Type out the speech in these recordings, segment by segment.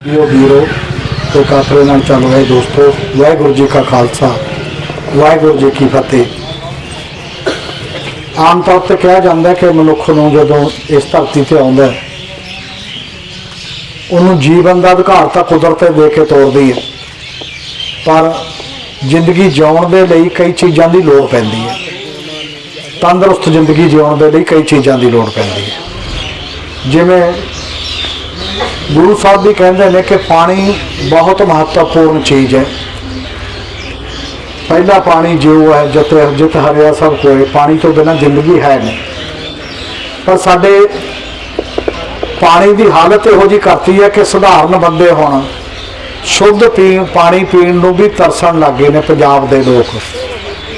Video ਵੀਰੋ ਤੇ ਨਾਲ ਚੱਲ ਰਹੇ ਦੋਸਤੋ, ਵਾਹਿਗੁਰੂ ਜੀ ਕਾ ਖਾਲਸਾ, ਵਾਹਿਗੁਰੂ ਜੀ ਕੀ ਫਤਿਹ। ਆਮ ਤੌਰ ਤੇ ਕਿਹਾ ਜਾਂਦਾ ਕਿ ਮਨੁੱਖ ਨੂੰ ਜਦੋਂ ਇਸ ਧਰਤੀ ਤੇ ਆਉਂਦਾ ਉਹਨੂੰ ਜੀਵਨ ਦਾ ਅਧਿਕਾਰ ਤਾਂ ਕੁਦਰਤ ਦੇ ਕੇ ਤੋਰਦੀ ਹੈ, ਪਰ ਜ਼ਿੰਦਗੀ ਜਿਉਣ ਦੇ ਲਈ ਕਈ ਚੀਜ਼ਾਂ ਦੀ ਲੋੜ ਪੈਂਦੀ ਹੈ। ਤੰਦਰੁਸਤ ਜ਼ਿੰਦਗੀ ਜਿਉਣ ਦੇ ਲਈ ਕਈ ਚੀਜ਼ਾਂ ਦੀ ਲੋੜ ਪੈਂਦੀ ਹੈ। ਜਿਵੇਂ ਗੁਰੂ ਸਾਹਿਬ ਵੀ ਕਹਿੰਦੇ ਨੇ ਕਿ ਪਾਣੀ ਬਹੁਤ ਮਹੱਤਵਪੂਰਨ ਚੀਜ਼ ਹੈ। ਪਹਿਲਾ ਪਾਣੀ ਜਿਉ ਹੈ, ਜਿਤ ਜਿਤ ਹਰਿਆ ਸਭ ਕੋਏ, ਪਾਣੀ ਤੋਂ ਬਿਨਾਂ ਜ਼ਿੰਦਗੀ ਹੈ ਨਹੀਂ। ਪਰ ਸਾਡੇ ਪਾਣੀ ਦੀ ਹਾਲਤ ਇਹੋ ਜੀ ਕਰਤੀ ਹੈ ਕਿ ਸਧਾਰਨ ਬੰਦੇ ਹੁਣ ਸ਼ੁੱਧ ਪੀਣ, ਪਾਣੀ ਪੀਣ ਨੂੰ ਵੀ ਤਰਸਣ ਲੱਗੇ ਨੇ ਪੰਜਾਬ ਦੇ ਲੋਕ।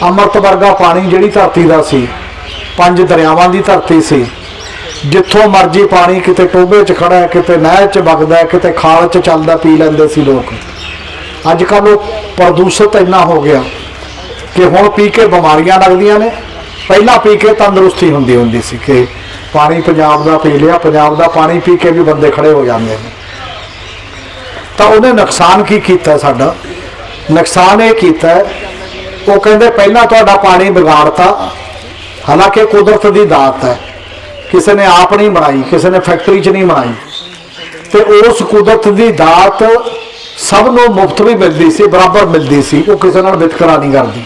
ਅੰਮ੍ਰਿਤ ਵਰਗਾ ਪਾਣੀ ਜਿਹੜੀ ਧਰਤੀ ਦਾ ਸੀ, ਪੰਜ ਦਰਿਆਵਾਂ ਦੀ ਧਰਤੀ ਸੀ ਜਿੱਥੋਂ ਮਰਜ਼ੀ ਪਾਣੀ ਕਿਤੇ ਟੋਬੇ 'ਚ ਖੜਾ ਹੈ, ਕਿਤੇ ਨਹਿਰ 'ਚ ਵਗਦਾ ਕਿਤੇ ਖਾਲ 'ਚ ਚੱਲਦਾ, ਪੀ ਲੈਂਦੇ ਸੀ ਲੋਕ। ਅੱਜ ਕੱਲ੍ਹ ਉਹ ਪ੍ਰਦੂਸ਼ਿਤ ਇੰਨਾ ਹੋ ਗਿਆ ਕਿ ਹੁਣ ਪੀ ਕੇ ਬਿਮਾਰੀਆਂ ਲੱਗਦੀਆਂ ਨੇ। ਪਹਿਲਾਂ ਪੀ ਕੇ ਤੰਦਰੁਸਤੀ ਹੁੰਦੀ ਹੁੰਦੀ ਸੀ ਕਿ ਪਾਣੀ ਪੰਜਾਬ ਦਾ ਪੀ ਲਿਆ, ਪੰਜਾਬ ਦਾ ਪਾਣੀ ਪੀ ਕੇ ਵੀ ਬੰਦੇ ਖੜੇ ਹੋ ਜਾਂਦੇ ਨੇ। ਤਾਂ ਉਹਨੇ ਨੁਕਸਾਨ ਕੀ ਕੀਤਾ ਸਾਡਾ? ਨੁਕਸਾਨ ਇਹ ਕੀਤਾ ਉਹ ਕਹਿੰਦੇ ਪਹਿਲਾਂ ਤੁਹਾਡਾ ਪਾਣੀ ਵਿਗਾੜਤਾ, ਹਾਲਾਂਕਿ ਕੁਦਰਤ ਦੀ ਦਾਤ ਹੈ। ਕਿਸੇ ਨੇ ਆਪ ਨਹੀਂ ਬਣਾਈ, ਕਿਸੇ ਨੇ ਫੈਕਟਰੀ 'ਚ ਨਹੀਂ ਬਣਾਈ। ਤੇ ਉਸ ਕੁਦਰਤ ਦੀ ਦਾਤ ਸਭ ਨੂੰ ਮੁਫਤ ਵੀ ਮਿਲਦੀ ਸੀ, ਬਰਾਬਰ ਮਿਲਦੀ ਸੀ। ਉਹ ਕਿਸੇ ਨਾਲ ਵਿਤਕਰਾ ਨਹੀਂ ਕਰਦੀ।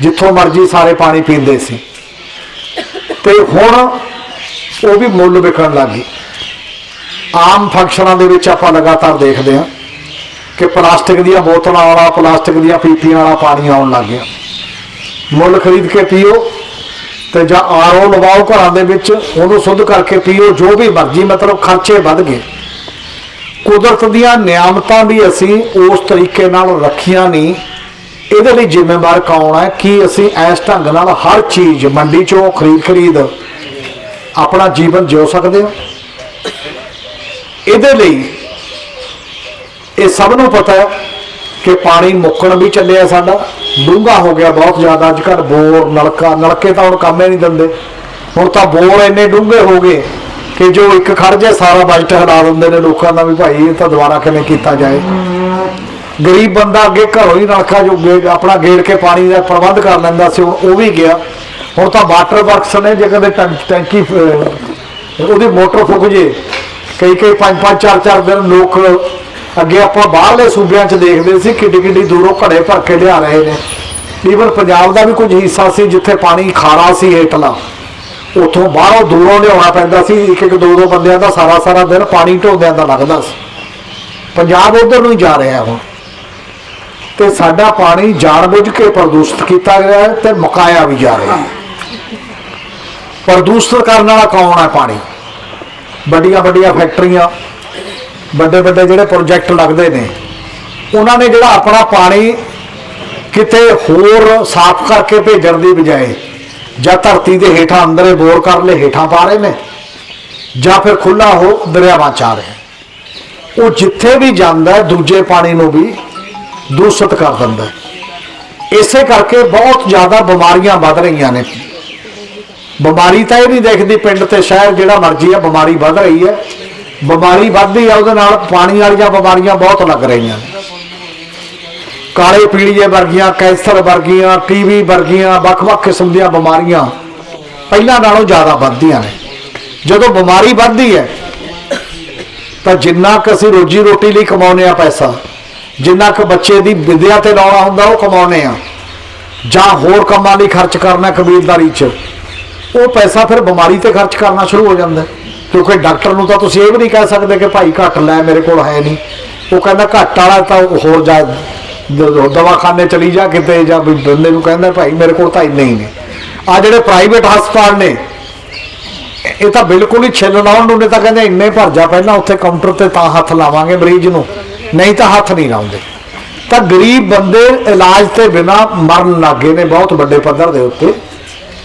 ਜਿੱਥੋਂ ਮਰਜ਼ੀ ਸਾਰੇ ਪਾਣੀ ਪੀਂਦੇ ਸੀ। ਤੇ ਹੁਣ ਉਹ ਵੀ ਮੁੱਲ ਵਿਕਣ ਲੱਗ ਗਈ। ਆਮ ਫੰਕਸ਼ਨਾਂ ਦੇ ਵਿੱਚ ਆਪਾਂ ਲਗਾਤਾਰ ਦੇਖਦੇ ਹਾਂ ਕਿ ਪਲਾਸਟਿਕ ਦੀਆਂ ਬੋਤਲਾਂ ਵਾਲਾ, ਪਲਾਸਟਿਕ ਦੀਆਂ ਪੀਪੀਆਂ ਵਾਲਾ ਪਾਣੀ ਆਉਣ ਲੱਗ ਗਿਆ। ਮੁੱਲ ਖਰੀਦ ਕੇ ਪੀਓ। ਤੇ ਜਾਂ ਆਰਓ ਲਵਾਓ ਘਰਾਂ ਦੇ ਵਿੱਚ, ਉਹਨੂੰ ਸ਼ੁੱਧ ਕਰਕੇ ਪੀਓ, ਜੋ ਵੀ ਮਰਜ਼ੀ, ਮਤਲਬ ਖਰਚੇ ਵੱਧ ਗਏ। ਕੁਦਰਤ ਦੀਆਂ ਨਿਆਮਤਾਂ ਵੀ ਅਸੀਂ ਉਸ ਤਰੀਕੇ ਨਾਲ ਰੱਖੀਆਂ ਨਹੀਂ। ਇਹਦੇ ਲਈ ਜ਼ਿੰਮੇਵਾਰ ਕੌਣ ਹੈ? ਕਿ ਅਸੀਂ ਇਸ ਢੰਗ ਨਾਲ ਹਰ ਚੀਜ਼ ਮੰਡੀ ਚੋਂ ਖਰੀਦ ਖਰੀਦ ਆਪਣਾ ਜੀਵਨ ਜਿਉ ਸਕਦੇ ਹਾਂ? ਇਹਦੇ ਲਈ ਇਹ ਸਭ ਨੂੰ ਪਤਾ ਹੈ ਕਿ ਪਾਣੀ ਮੁੱਕਣ ਵੀ ਚੱਲਿਆ ਸਾਡਾ। ਡੂੰਘਾ ਹੋ ਗਿਆ, ਬਹੁਤ ਜ਼ਿਆਦਾ ਅੱਜ ਕੱਲ੍ਹ ਬੋਰ, ਨਲਕਾ, ਨਲਕੇ ਤਾਂ ਹੁਣ ਕੰਮ ਹੀ ਨਹੀਂ ਦਿੰਦੇ। ਹੁਣ ਤਾਂ ਬੋਰ ਇੰਨੇ ਡੂੰਘੇ ਹੋ ਗਏ ਕਿ ਜੋ ਇੱਕ ਖੜ ਜੇ ਸਾਰਾ ਬਜਟ ਹਟਾ ਦਿੰਦੇ ਨੇ ਲੋਕਾਂ ਦਾ ਵੀ ਭਾਈ, ਇਹ ਤਾਂ ਦੁਬਾਰਾ ਕਿਵੇਂ ਕੀਤਾ ਜਾਏ? ਗਰੀਬ ਬੰਦਾ ਅੱਗੇ ਘਰੋਂ ਹੀ ਨਲਕਾ ਜੋ ਆਪਣਾ ਗੇੜ ਕੇ ਪਾਣੀ ਦਾ ਪ੍ਰਬੰਧ ਕਰ ਲੈਂਦਾ ਸੀ ਹੁਣ ਉਹ ਵੀ ਗਿਆ। ਹੁਣ ਤਾਂ ਵਾਟਰ ਵਰਕਸ ਨੇ ਜੇ ਕਦੇ ਟੈਂ- ਟੈਂਕੀ ਉਹਦੀ ਮੋਟਰ ਫੁੱਕ ਜੇ। ਕਈ ਕਈ ਪੰਜ ਪੰਜ ਚਾਰ ਚਾਰ ਦਿਨ ਲੋਕ ਅੱਗੇ ਆਪਾਂ ਬਾਹਰਲੇ ਸੂਬਿਆਂ 'ਚ ਦੇਖਦੇ ਸੀ ਕਿੱਡੀ ਕਿੱਡੀ ਦੂਰੋਂ ਘੜੇ ਭਰ ਕੇ ਲਿਆ ਰਹੇ ਨੇ। ਈਵਨ ਪੰਜਾਬ ਦਾ ਵੀ ਕੁਝ ਹਿੱਸਾ ਸੀ ਜਿੱਥੇ ਪਾਣੀ ਖਾਰਾ ਸੀ ਹੇਠਲਾ। ਉਥੋਂ ਬਾਹਰੋਂ ਦੂਰੋਂ ਲਿਆਉਣਾ ਪੈਂਦਾ ਸੀ ਇੱਕ ਇੱਕ ਦੋ ਦੋ ਬੰਦਿਆਂ ਦਾ ਸਾਰਾ ਸਾਰਾ ਦਿਨ ਪਾਣੀ ਢੋਦਿਆਂ ਦਾ ਲੱਗਦਾ ਸੀ। ਪੰਜਾਬ ਉਧਰ ਨੂੰ ਹੀ ਜਾ ਰਿਹਾ ਹੁਣ। ਤੇ ਸਾਡਾ ਪਾਣੀ ਜਾਣਬੁੱਝ ਕੇ ਪ੍ਰਦੂਸ਼ਿਤ ਕੀਤਾ ਗਿਆ ਹੈ ਤੇ ਮੁਕਾਇਆ ਵੀ ਜਾ ਰਿਹਾ ਹੈ। ਪ੍ਰਦੂਸ਼ਿਤ ਕਰਨ ਵਾਲਾ ਕੌਣ ਹੈ ਪਾਣੀ? ਵੱਡੀਆਂ ਵੱਡੀਆਂ ਫੈਕਟਰੀਆਂ ਵੱਡੇ ਵੱਡੇ ਜਿਹੜੇ ਪ੍ਰੋਜੈਕਟ ਲੱਗਦੇ ਨੇ, ਉਹਨਾਂ ਨੇ ਜਿਹੜਾ ਆਪਣਾ ਪਾਣੀ ਕਿਤੇ ਹੋਰ ਸਾਫ਼ ਕਰਕੇ ਭੇਜਣ ਦੀ ਬਜਾਏ ਜਾਂ ਧਰਤੀ ਦੇ ਹੇਠਾਂ ਅੰਦਰੇ ਬੋਰ ਕਰ ਲੈ ਹੇਠਾਂ ਪਾ ਰਹੇ ਨੇ, ਜਾਂ ਫਿਰ ਖੁੱਲਾ ਹੋ ਦਰਿਆਵਾਂ ਚ ਆ ਰਿਹਾ ਉਹ ਜਿੱਥੇ ਵੀ ਜਾਂਦਾ ਦੂਜੇ ਪਾਣੀ ਨੂੰ ਵੀ ਦੂਸ਼ਿਤ ਕਰ ਦਿੰਦਾ ਇਸੇ ਕਰਕੇ ਬਹੁਤ ਜ਼ਿਆਦਾ ਬਿਮਾਰੀਆਂ ਵੱਧ ਰਹੀਆਂ ਨੇ। ਬਿਮਾਰੀ ਤਾਂ ਇਹ ਨਹੀਂ ਦੇਖਦੀ ਪਿੰਡ ਤੇ ਸ਼ਹਿਰ ਜਿਹੜਾ ਮਰਜ਼ੀ ਆ ਬਿਮਾਰੀ ਵੱਧ ਰਹੀ ਹੈ। ਬਿਮਾਰੀ ਵੱਧਦੀ ਆ ਉਹਦੇ ਨਾਲ ਪਾਣੀ ਵਾਲੀਆਂ ਬਿਮਾਰੀਆਂ ਬਹੁਤ ਲੱਗ ਰਹੀਆਂ। ਨੇ ਕਾਲੇ ਪੀਲੀਏ ਵਰਗੀਆਂ, ਕੈਂਸਰ ਵਰਗੀਆਂ, ਟੀਵੀ ਵਰਗੀਆਂ, ਵੱਖ-ਵੱਖ ਕਿਸਮ ਦੀਆਂ ਬਿਮਾਰੀਆਂ ਪਹਿਲਾਂ ਨਾਲੋਂ ਜ਼ਿਆਦਾ ਵੱਧਦੀਆਂ ਨੇ। ਜਦੋਂ ਬਿਮਾਰੀ ਵੱਧਦੀ ਹੈ, ਤਾਂ ਜਿੰਨਾ ਕੁ ਅਸੀਂ ਰੋਜੀ ਰੋਟੀ ਲਈ ਕਮਾਉਂਦੇ ਆ ਪੈਸਾ, ਜਿੰਨਾ ਕੁ ਬੱਚੇ ਦੀ ਵਿਦਿਆ ਤੇ ਲਾਉਣਾ ਹੁੰਦਾ ਉਹ ਕਮਾਉਂਦੇ ਆ ਜਾਂ ਹੋਰ ਕੰਮਾਂ ਲਈ ਖਰਚ ਕਰਨਾ ਕਬੀਲਦਾਰੀ 'ਚ, ਉਹ ਪੈਸਾ ਫਿਰ ਬਿਮਾਰੀ ਤੇ ਖਰਚ ਕਰਨਾ ਸ਼ੁਰੂ ਹੋ ਜਾਂਦਾ। ਹੈ। ਕਿਉਂਕਿ ਡਾਕਟਰ ਨੂੰ ਤਾਂ ਤੁਸੀਂ ਇਹ ਵੀ ਨਹੀਂ ਕਹਿ ਸਕਦੇ ਕਿ ਭਾਈ ਘੱਟ ਲੈ, ਮੇਰੇ ਕੋਲ ਹੈ ਨਹੀਂ। ਉਹ ਕਹਿੰਦਾ ਘੱਟ ਵਾਲਾ ਤਾਂ ਹੋਰ ਜਾ ਦਵਾਖਾਨੇ ਚਲੀ ਜਾ ਕਿਤੇ ਜਾਂ ਵੀ ਬੰਦੇ ਨੂੰ ਕਹਿੰਦਾ ਭਾਈ ਮੇਰੇ ਕੋਲ ਤਾਂ ਇੰਨੇ ਹੀ ਨੇ। ਆ ਜਿਹੜੇ ਪ੍ਰਾਈਵੇਟ ਹਸਪਤਾਲ ਨੇ, ਇਹ ਤਾਂ ਬਿਲਕੁਲ ਹੀ ਛਿੱਲ ਲਾਉਣ ਨੂੰ ਨੇ ਤਾਂ ਕਹਿੰਦੇ ਇੰਨੇ ਭਰ ਜਾ ਪਹਿਲਾਂ ਉੱਥੇ ਕਾਊਂਟਰ ਤੇ ਤਾਂ ਹੱਥ ਲਾਵਾਂਗੇ ਮਰੀਜ਼ ਨੂੰ, ਨਹੀਂ ਤਾਂ ਹੱਥ ਨਹੀਂ ਲਾਉਂਦੇ। ਤਾਂ ਗਰੀਬ ਬੰਦੇ ਇਲਾਜ ਤੇ ਬਿਨਾ ਮਰਨ ਲੱਗੇ ਨੇ ਬਹੁਤ ਵੱਡੇ ਪੱਧਰ ਦੇ ਉੱਤੇ,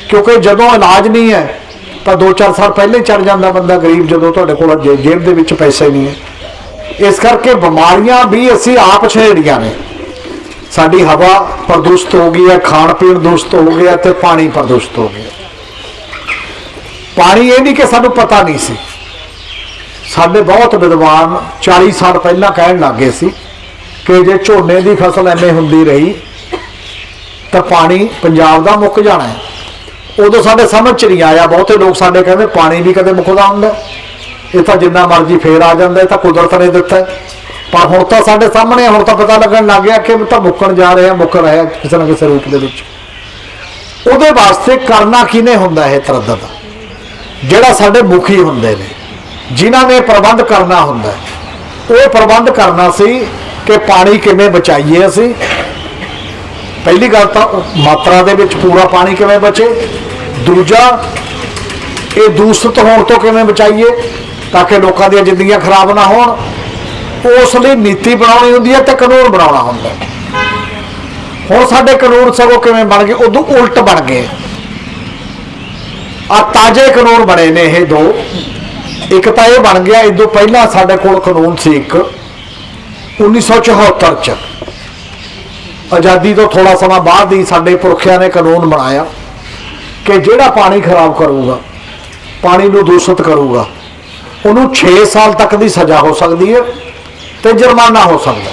ਕਿਉਂਕਿ ਜਦੋਂ ਇਲਾਜ ਨਹੀਂ ਹੈ ਤਾਂ 2-4 ਸਾਲ ਪਹਿਲੇ ਚੜ ਜਾਂਦਾ ਬੰਦਾ ਗਰੀਬ ਜਦੋਂ ਤੁਹਾਡੇ ਕੋਲ ਜੇ- ਜੇਬ ਦੇ ਵਿੱਚ ਪੈਸੇ ਨਹੀਂ ਹੈ। ਇਸ ਕਰਕੇ ਬਿਮਾਰੀਆਂ ਵੀ ਅਸੀਂ ਆਪ ਛੇੜੀਆਂ ਨੇ। ਸਾਡੀ ਹਵਾ ਪ੍ਰਦੂਸ਼ਿਤ ਹੋ ਗਈ ਹੈ, ਖਾਣ ਪੀਣ ਦੂਸ਼ਿਤ ਹੋ ਗਿਆ ਤੇ ਪਾਣੀ ਪ੍ਰਦੂਸ਼ਿਤ ਹੋ ਗਿਆ। ਪਾਣੀ ਇਹ ਨਹੀਂ ਕਿ ਸਾਨੂੰ ਪਤਾ ਨਹੀਂ ਸੀ। ਸਾਡੇ ਬਹੁਤ ਵਿਦਵਾਨ 40 ਸਾਲ ਪਹਿਲਾਂ ਕਹਿਣ ਲੱਗੇ ਸੀ ਕਿ ਜੇ ਝੋਨੇ ਦੀ ਫਸਲ ਐਵੇਂ ਹੁੰਦੀ ਰਹੀ ਤਾਂ ਪਾਣੀ ਪੰਜਾਬ ਦਾ ਮੁੱਕ ਜਾਣਾ ਹੈ। ਉਦੋਂ ਸਾਡੇ ਸਮਝ ਚ ਨਹੀਂ ਆਇਆ, ਬਹੁਤੇ ਲੋਕ ਸਾਡੇ ਕਹਿੰਦੇ ਪਾਣੀ ਵੀ ਕਦੇ ਮੁੱਕਦਾ ਹੁੰਦਾ। ਇਹ ਤਾਂ ਜਿੰਨਾ ਮਰਜ਼ੀ ਫੇਰ ਆ ਜਾਂਦਾ, ਇਹ ਤਾਂ ਕੁਦਰਤ ਨੇ ਦਿੱਤਾ। ਪਰ ਹੁਣ ਤਾਂ ਸਾਡੇ ਸਾਹਮਣੇ, ਹੁਣ ਤਾਂ ਪਤਾ ਲੱਗਣ ਲੱਗ ਗਿਆ ਕਿ ਤਾਂ ਮੁੱਕਣ ਜਾ ਰਿਹਾ, ਮੁੱਕ ਰਿਹਾ ਕਿਸੇ ਨਾ ਕਿਸੇ ਰੂਪ ਦੇ ਵਿੱਚ। ਉਹਦੇ ਵਾਸਤੇ ਕਰਨਾ ਕਿਨੇ ਹੁੰਦਾ ਇਹ ਤਰੱਦਦ? ਜਿਹੜਾ ਸਾਡੇ ਮੁਖੀ ਹੁੰਦੇ ਨੇ, ਜਿਨ੍ਹਾਂ ਨੇ ਪ੍ਰਬੰਧ ਕਰਨਾ ਹੁੰਦਾ। ਉਹ ਪ੍ਰਬੰਧ ਕਰਨਾ ਸੀ ਕਿ ਪਾਣੀ ਕਿਵੇਂ ਬਚਾਈਏ ਅਸੀਂ ਪਹਿਲੀ ਗੱਲ ਤਾਂ ਮਾਤਰਾ ਦੇ ਵਿੱਚ ਪੂਰਾ ਪਾਣੀ ਕਿਵੇਂ ਬਚੇ? ਦੂਜਾ, ਇਹ ਦੂਸ਼ਿਤ ਹੋਣ ਤੋਂ ਕਿਵੇਂ ਬਚਾਈਏ ਤਾਂ ਕਿ ਲੋਕਾਂ ਦੀਆਂ ਜ਼ਿੰਦਗੀਆਂ ਖਰਾਬ ਨਾ ਹੋਣ? ਉਸ ਲਈ ਨੀਤੀ ਬਣਾਉਣੀ ਹੁੰਦੀ ਹੈ ਤੇ ਕਾਨੂੰਨ ਬਣਾਉਣਾ ਹੁੰਦਾ ਹੁਣ ਸਾਡੇ ਕਾਨੂੰਨ ਸਗੋਂ ਕਿਵੇਂ ਬਣ ਗਏ? ਉਦੋਂ ਉਲਟ ਬਣ ਗਏ। ਆ ਤਾਜ਼ੇ ਕਾਨੂੰਨ ਬਣੇ ਨੇ ਇਹ ਦੋ। ਇੱਕ ਤਾਂ ਇਹ ਬਣ ਗਿਆ ਇਦੋਂ ਪਹਿਲਾਂ ਸਾਡੇ ਕੋਲ ਕਾਨੂੰਨ ਸੀ ਇੱਕ 1974 ਚ। ਆਜ਼ਾਦੀ ਤੋਂ ਥੋੜਾ ਸਮਾਂ ਬਾਅਦ ਹੀ ਸਾਡੇ ਪੁਰਖਿਆਂ ਨੇ ਕਾਨੂੰਨ ਬਣਾਇਆ ਕਿ ਜਿਹੜਾ ਪਾਣੀ ਖਰਾਬ ਕਰੂਗਾ, ਪਾਣੀ ਨੂੰ ਦੂਸ਼ਿਤ ਕਰੂਗਾ, ਉਹਨੂੰ 6 ਸਾਲ ਤੱਕ ਦੀ ਸਜ਼ਾ ਹੋ ਸਕਦੀ ਹੈ ਤੇ ਜੁਰਮਾਨਾ ਹੋ ਸਕਦਾ